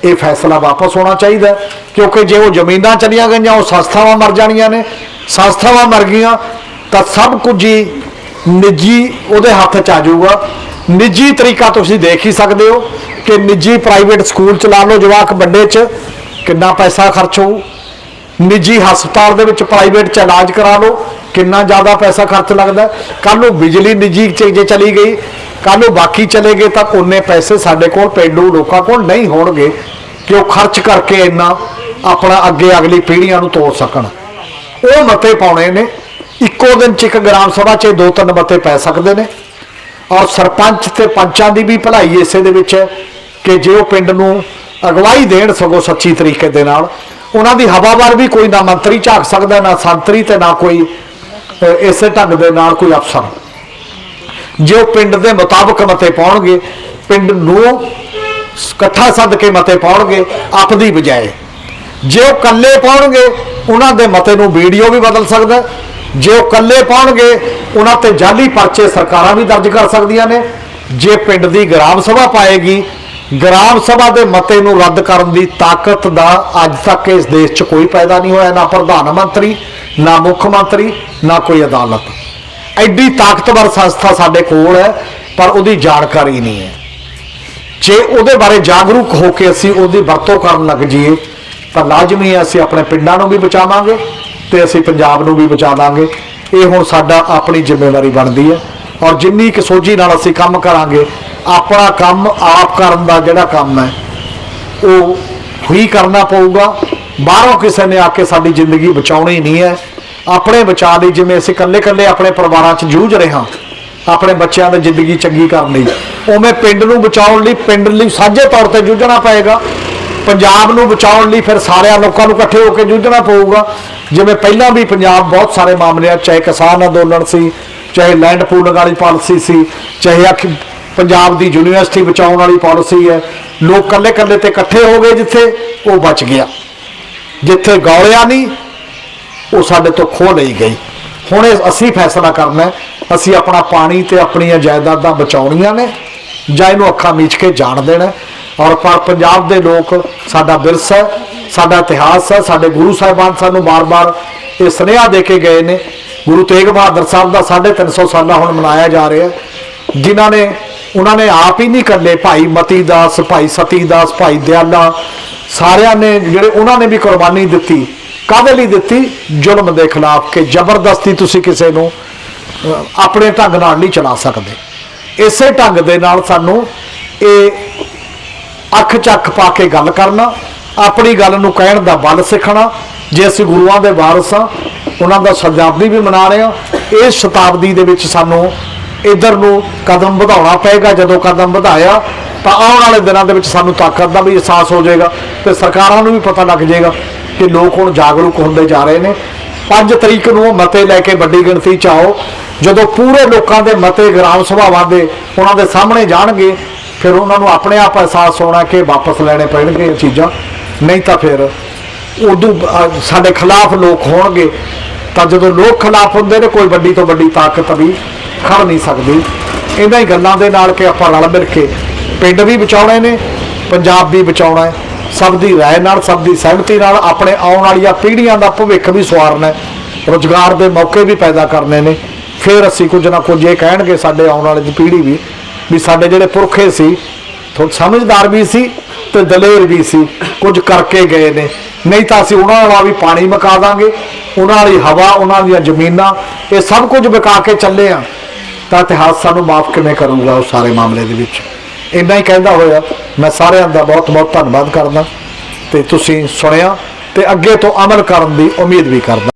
ਇਹ ਫੈਸਲਾ ਵਾਪਸ ਹੋਣਾ ਚਾਹੀਦਾ ਕਿਉਂਕਿ ਜੇ ਉਹ ਜ਼ਮੀਨਾਂ ਚਲੀਆਂ ਗਈਆਂ, ਉਹ ਸੰਸਥਾਵਾਂ ਮਰ ਜਾਣੀਆਂ ਨੇ, ਸੰਸਥਾਵਾਂ ਮਰ ਗਈਆਂ, ਤਾਂ ਸਭ ਕੁਝ ਹੀ ਨਿੱਜੀ ਉਹਦੇ ਹੱਥ 'ਚ ਆ ਜਾਊਗਾ। ਨਿੱਜੀ ਤਰੀਕਾ ਤੁਸੀਂ ਦੇਖ ਹੀ ਸਕਦੇ ਹੋ ਕਿ ਨਿੱਜੀ ਪ੍ਰਾਈਵੇਟ ਸਕੂਲ ਚਲਾ ਲਓ ਜਵਾਕ ਵੱਡੇ 'ਚ, ਕਿੰਨਾ ਪੈਸਾ ਖਰਚ ਹੋਊ। ਨਿੱਜੀ ਹਸਪਤਾਲ ਦੇ ਵਿੱਚ ਪ੍ਰਾਈਵੇਟ ਚ ਇਲਾਜ ਕਰਾ ਲਓ ਕਿੰਨਾ ਜ਼ਿਆਦਾ ਪੈਸਾ ਖਰਚ ਲੱਗਦਾ। ਕੱਲ ਨੂੰ ਬਿਜਲੀ ਨਿੱਜੀ ਚ ਜੇ ਚਲੀ ਗਈ ਕੱਲ ਨੂੰ ਬਾਕੀ ਚਲੇ ਗਏ ਤਾਂ ਉਹਨੇ ਪੈਸੇ ਸਾਡੇ ਕੋਲ, ਪਿੰਡੂ ਲੋਕਾਂ ਕੋਲ ਨਹੀਂ ਹੋਣਗੇ। ਕਿ ਉਹ ਖਰਚ ਕਰਕੇ ਇੰਨਾ ਆਪਣਾ ਅੱਗੇ ਅਗਲੀ ਪੀੜ੍ਹੀਆਂ ਨੂੰ ਤੋੜ ਸਕਣ? ਉਹ ਮਤੇ ਪਾਉਣੇ ਨੇ। ਇੱਕੋ ਦਿਨ ਚ ਇੱਕ ਗ੍ਰਾਮ ਸਭਾ 'ਚ ਦੋ ਤਿੰਨ ਮਤੇ ਪੈ ਸਕਦੇ ਨੇ। ਔਰ ਸਰਪੰਚ ਤੇ ਪੰਚਾਂ ਦੀ ਵੀ ਭਲਾਈ ਇਸੇ ਦੇ ਵਿੱਚ ਹੈ ਕਿ ਜੇ ਉਹ ਪਿੰਡ ਨੂੰ ਅਗਵਾਈ ਦੇਣ ਸਗੋਂ ਸੱਚੀ ਤਰੀਕੇ ਦੇ ਨਾਲ, ਉਹਨਾਂ ਦੀ ਹਵਾਬਾਰ ਵੀ ਕੋਈ ਨਾ ਮੰਤਰੀ ਝਾਕ ਸਕਦਾ, ਨਾ ਸੰਤਰੀ ਤੇ ਨਾ ਕੋਈ ਅ, ਇਸੇ ਢੰਗ ਦੇ ਨਾਲ ਕੋਈ ਅਫਸਰ ਜੇ ਉਹ ਪਿੰਡ ਦੇ ਮੁਤਾਬਕ ਮਤੇ ਪਾਉਣਗੇ ਪਿੰਡ ਨੂੰ ਇਕੱਠਾ ਸੱਦ ਕੇ ਮਤੇ ਪਾਉਣਗੇ ਆਪਦੀ ਬਜਾਏ। ਜੇ ਉਹ ਇਕੱਲੇ ਪਾਉਣਗੇ ਉਹਨਾਂ ਦੇ ਮਤੇ ਨੂੰ ਵੀਡੀਓ ਵੀ ਬਦਲ ਸਕਦਾ ਜੇ ਉਹ ਇਕੱਲੇ ਪਾਉਣਗੇ ਉਹਨਾਂ ਤੇ ਜਾਲੀ ਪਰਚੇ ਸਰਕਾਰਾਂ ਵੀ ਦਰਜ ਕਰ ਸਕਦੀਆਂ ਨੇ। ਜੇ ਪਿੰਡ ਦੀ ਗ੍ਰਾਮ ਸਭਾ ਪਾਏਗੀ ਗ੍ਰਾਮ ਸਭਾ ਦੇ ਮਤੇ ਨੂੰ ਰੱਦ ਕਰਨ ਦੀ ਤਾਕਤ ਦਾ ਅੱਜ ਤੱਕ ਇਸ ਦੇਸ਼ 'ਚ ਕੋਈ ਪੈਦਾ ਨਹੀਂ ਹੋਇਆ, ਨਾ ਪ੍ਰਧਾਨ ਮੰਤਰੀ, ਨਾ ਮੁੱਖ ਮੰਤਰੀ, ਨਾ ਕੋਈ ਅਦਾਲਤ। ਐਡੀ ਤਾਕਤਵਰ ਸੰਸਥਾ ਸਾਡੇ ਕੋਲ ਹੈ, ਪਰ ਉਹਦੀ ਜਾਣਕਾਰੀ ਨਹੀਂ ਹੈ। ਜੇ ਉਹਦੇ ਬਾਰੇ ਜਾਗਰੂਕ ਹੋ ਕੇ ਅਸੀਂ ਉਹਦੀ ਵਰਤੋਂ ਕਰਨ ਲੱਗ ਜਾਈਏ, ਤਾਂ ਲਾਜ਼ਮੀ ਹੈ ਅਸੀਂ ਆਪਣੇ ਪਿੰਡਾਂ ਨੂੰ ਵੀ ਬਚਾਵਾਂਗੇ ਤੇ ਅਸੀਂ ਪੰਜਾਬ ਨੂੰ ਵੀ ਬਚਾ ਲਾਂਗੇ ਇਹ ਹੁਣ ਸਾਡਾ ਆਪਣੀ ਜ਼ਿੰਮੇਵਾਰੀ ਬਣਦੀ ਹੈ। ਔਰ ਜਿੰਨੀ ਕੁ ਸੋਝੀ ਨਾਲ ਅਸੀਂ ਕੰਮ ਕਰਾਂਗੇ ਆਪਣਾ ਕੰਮ ਆਪ ਕਰਨ ਦਾ ਜਿਹੜਾ ਕੰਮ ਹੈ, ਉਹ ਹੀ ਕਰਨਾ ਪਊਗਾ। ਬਾਹਰੋਂ ਕਿਸੇ ਨੇ ਆ ਕੇ ਸਾਡੀ ਜ਼ਿੰਦਗੀ ਬਚਾਉਣੀ ਨਹੀਂ ਹੈ। ਆਪਣੇ ਬਚਾ ਲਈ, ਜਿਵੇਂ ਅਸੀਂ ਇਕੱਲੇ ਇਕੱਲੇ ਆਪਣੇ ਪਰਿਵਾਰਾਂ 'ਚ ਜੂਝ ਰਹੇ ਹਾਂ, ਆਪਣੇ ਬੱਚਿਆਂ ਦੀ ਜ਼ਿੰਦਗੀ ਚੰਗੀ ਕਰਨ ਲਈ। ਉਵੇਂ ਪਿੰਡ ਨੂੰ ਬਚਾਉਣ ਲਈ, ਪਿੰਡ ਲਈ ਸਾਂਝੇ ਤੌਰ ਤੇ ਜੂਝਣਾ ਪਏਗਾ। ਪੰਜਾਬ ਨੂੰ ਬਚਾਉਣ ਲਈ ਫਿਰ ਸਾਰਿਆਂ ਲੋਕਾਂ ਨੂੰ ਇਕੱਠੇ ਹੋ ਕੇ ਜੂਝਣਾ ਪਊਗਾ। ਜਿਵੇਂ ਪਹਿਲਾਂ ਵੀ ਪੰਜਾਬ ਬਹੁਤ ਸਾਰੇ ਮਾਮਲਿਆਂ 'ਚ, ਚਾਹੇ ਕਿਸਾਨ ਅੰਦੋਲਨ ਸੀ, ਚਾਹੇ ਲੈਂਡ ਪੂਲਿੰਗ ਵਾਲੀ ਪਾਲਿਸੀ ਸੀ, ਚਾਹੇ ਅਖ ਪੰਜਾਬ ਦੀ ਯੂਨੀਵਰਸਿਟੀ ਬਚਾਉਣ ਵਾਲੀ ਪਾਲਿਸੀ ਹੈ। ਲੋਕ ਇਕੱਲੇ ਇਕੱਲੇ ਤੇ ਇਕੱਠੇ ਹੋ ਗਏ ਜਿੱਥੇ ਉਹ ਬਚ ਗਿਆ। ਜਿੱਥੇ ਗੌਲਿਆ ਨਹੀਂ ਉਹ ਸਾਡੇ ਤੋਂ ਖੋਹ ਲਈ ਗਈ। ਹੁਣ ਅਸੀਂ ਫੈਸਲਾ ਕਰਨਾ ਅਸੀਂ ਆਪਣਾ ਪਾਣੀ ਤੇ ਆਪਣੀਆਂ ਜਾਇਦਾਦਾਂ ਬਚਾਉਣੀਆਂ ਨੇ। ਜਾਂ ਇਹਨੂੰ ਅੱਖਾਂ ਮੀਚ ਕੇ ਜਾਣ ਦੇਣਾ ਔਰ ਪਰ ਪੰਜਾਬ ਦੇ ਲੋਕ ਸਾਡਾ ਵਿਰਸਾ ਹੈ, ਸਾਡਾ ਇਤਿਹਾਸ ਹੈ ਸਾਡੇ ਗੁਰੂ ਸਾਹਿਬਾਨ ਸਾਨੂੰ ਬਾਰ-ਬਾਰ ਇਹ ਸੁਨੇਹਾ ਦੇ ਕੇ ਗਏ ਨੇ। ਗੁਰੂ ਤੇਗ ਬਹਾਦਰ ਸਾਹਿਬ ਦਾ 350 ਸਾਲਾ ਹੁਣ ਮਨਾਇਆ ਜਾ ਰਿਹਾ ਜਿਨ੍ਹਾਂ ਨੇ ਉਹਨਾਂ ਨੇ ਆਪ ਹੀ ਨਹੀਂ ਕੱਲੇ ਭਾਈ ਮਤੀ ਦਾਸ ਭਾਈ ਸਤੀ ਦਾਸ ਭਾਈ ਦਿਆਲਾ, ਸਾਰਿਆਂ ਨੇ ਜਿਹੜੇ ਉਹਨਾਂ ਨੇ ਵੀ ਕੁਰਬਾਨੀ ਦਿੱਤੀ, ਕਾਹਦੇ ਲਈ ਦਿੱਤੀ? ਜ਼ੁਲਮ ਦੇ ਖਿਲਾਫ ਕਿ ਜ਼ਬਰਦਸਤੀ ਤੁਸੀਂ ਕਿਸੇ ਨੂੰ ਆਪਣੇ ਢੰਗ ਨਾਲ ਨਹੀਂ ਚਲਾ ਸਕਦੇ। ਇਸੇ ਢੰਗ ਦੇ ਨਾਲ ਸਾਨੂੰ ਇਹ ਅੱਖ ਚੱਕ ਪਾ ਕੇ ਗੱਲ ਕਰਨਾ, ਆਪਣੀ ਗੱਲ ਨੂੰ ਕਹਿਣ ਦਾ ਬਲ ਸਿੱਖਣਾ, ਜੇ ਅਸੀਂ ਗੁਰੂਆਂ ਦੇ ਵਾਰਸ ਹਾਂ, ਉਹਨਾਂ ਦਾ ਸ਼ਤਾਬਦੀ ਵੀ ਮਨਾ ਰਹੇ ਹਾਂ, ਇਸ ਸ਼ਤਾਬਦੀ ਦੇ ਵਿੱਚ ਸਾਨੂੰ ਇਧਰ ਨੂੰ ਕਦਮ ਵਧਾਉਣਾ ਪਏਗਾ। ਜਦੋਂ ਕਦਮ ਵਧਾਇਆ, ਤਾਂ ਆਉਣ ਵਾਲੇ ਦਿਨਾਂ ਦੇ ਵਿੱਚ ਸਾਨੂੰ ਤਾਕਤ ਦਾ ਵੀ ਅਹਿਸਾਸ ਹੋ ਜਾਏਗਾ ਤੇ ਸਰਕਾਰਾਂ ਨੂੰ ਵੀ ਪਤਾ ਲੱਗ ਜਾਏਗਾ ਕਿ ਲੋਕ ਹੁਣ ਜਾਗਰੂਕ ਹੁੰਦੇ ਜਾ ਰਹੇ ਨੇ। 5 ਤਰੀਕ ਨੂੰ ਉਹ ਮਤੇ ਲੈ ਕੇ ਵੱਡੀ ਗਿਣਤੀ ਚ ਆਓ। ਜਦੋਂ ਪੂਰੇ ਲੋਕਾਂ ਦੇ ਮਤੇ ਗ੍ਰਾਮ ਸਭਾਵਾਂ ਦੇ ਉਹਨਾਂ ਦੇ ਸਾਹਮਣੇ ਜਾਣਗੇ, ਫਿਰ ਉਹਨਾਂ ਨੂੰ ਆਪਣੇ ਆਪ ਅਹਿਸਾਸ ਹੋਣਾ ਕਿ ਵਾਪਸ ਲੈਣੇ ਪੈਣਗੇ ਇਹ ਚੀਜ਼ਾਂ। ਨਹੀਂ ਤਾਂ ਫਿਰ ਉਦੋਂ ਸਾਡੇ ਖਿਲਾਫ ਲੋਕ ਹੋਣਗੇ। ਤਾਂ ਜਦੋਂ ਲੋਕ ਖਿਲਾਫ ਹੁੰਦੇ ਨੇ, ਕੋਈ ਵੱਡੀ ਤੋਂ ਵੱਡੀ ਤਾਕਤ ਵੀ ਖੜ ਨਹੀਂ ਸਕਦੀ। ਇਹਨਾਂ ਹੀ ਗੱਲਾਂ ਦੇ ਨਾਲ ਕਿ ਆਪਾਂ ਰਲ ਮਿਲ ਕੇ ਪਿੰਡ ਵੀ ਬਚਾਉਣੇ ਨੇ, ਪੰਜਾਬ ਵੀ ਬਚਾਉਣਾ ਹੈ। ਸਭ ਦੀ ਰਾਏ ਨਾਲ, ਸਭ ਦੀ ਸਹਿਮਤੀ ਨਾਲ ਆਪਣੇ ਆਉਣ ਵਾਲੀਆਂ ਪੀੜ੍ਹੀਆਂ ਦਾ ਭਵਿੱਖ ਵੀ ਸਵਾਰਨਾ ਹੈ। ਰੋਜ਼ਗਾਰ ਦੇ ਮੌਕੇ ਵੀ ਪੈਦਾ ਕਰਨੇ ਨੇ। ਫਿਰ ਅਸੀਂ ਕੁਝ ਨਾ ਕੁਝ ਇਹ ਕਹਿਣਗੇ ਸਾਡੇ ਆਉਣ ਵਾਲੀ ਪੀੜ੍ਹੀ ਵੀ ਵੀ ਸਾਡੇ ਜਿਹੜੇ ਪੁਰਖੇ ਸੀ ਥੋੜ੍ਹੇ ਸਮਝਦਾਰ ਵੀ ਸੀ ਤੇ ਦਲੇਰ ਵੀ ਸੀ, ਕੁਝ ਕਰਕੇ ਗਏ ਨੇ। ਨਹੀਂ ਤਾਂ ਅਸੀਂ ਉਹਨਾਂ ਵਾਲਾ ਵੀ ਪਾਣੀ ਮਕਾ ਦਾਂਗੇ, ਉਹਨਾਂ ਵਾਲੀ ਹਵਾ, ਉਹਨਾਂ ਦੀਆਂ ਜ਼ਮੀਨਾਂ, ਇਹ ਸਭ ਕੁਝ ਵਿਕਾ ਕੇ ਚੱਲੇ ਆ। ਤਾਂ ਇਤਿਹਾਸ ਸਾਨੂੰ ਮਾਫ ਕਿਵੇਂ ਕਰੂਗਾ ਉਹ ਸਾਰੇ ਮਾਮਲੇ ਦੇ ਵਿੱਚ? ਇੰਨਾ ਹੀ ਕਹਿੰਦਾ ਹੋਇਆ, ਮੈਂ ਸਾਰਿਆਂ ਦਾ ਬਹੁਤ ਬਹੁਤ ਧੰਨਵਾਦ ਕਰਦਾ ਤੇ ਤੁਸੀਂ ਸੁਣਿਆ ਤੇ ਅੱਗੇ ਤੋਂ ਅਮਲ ਕਰਨ ਦੀ ਉਮੀਦ ਵੀ ਕਰਦਾ।